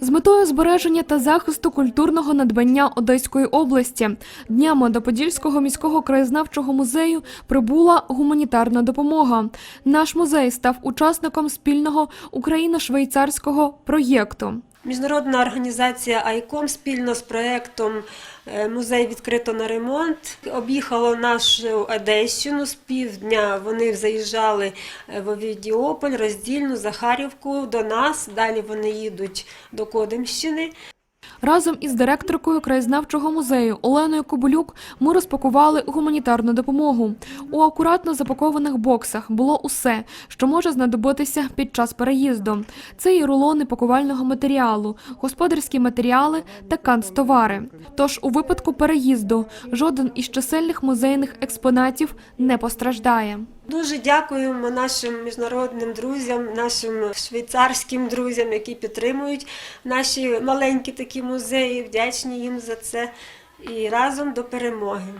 З метою збереження та захисту культурного надбання Одеської області днями до Подільського міського краєзнавчого музею прибула гуманітарна допомога. Наш музей став учасником спільного україно-швейцарського проєкту. Міжнародна організація Айком спільно з проєктом е, Музей відкрито на ремонт об'їхало нашу Одещину з півдня. Вони заїжджали е, в Овідіополь, Роздільну, Захарівку до нас. Далі вони їдуть до Кодимщини. Разом із директоркою краєзнавчого музею Оленою Кобилюк ми розпакували гуманітарну допомогу. У акуратно запакованих боксах було усе, що може знадобитися під час переїзду. Це і рулони пакувального матеріалу, господарські матеріали та канцтовари. Тож у випадку переїзду жоден із чисельних музейних експонатів не постраждає. Дуже дякуємо нашим міжнародним друзям, нашим швейцарським друзям, які підтримують наші маленькі такі музеї. Вдячні їм за це. І разом до перемоги.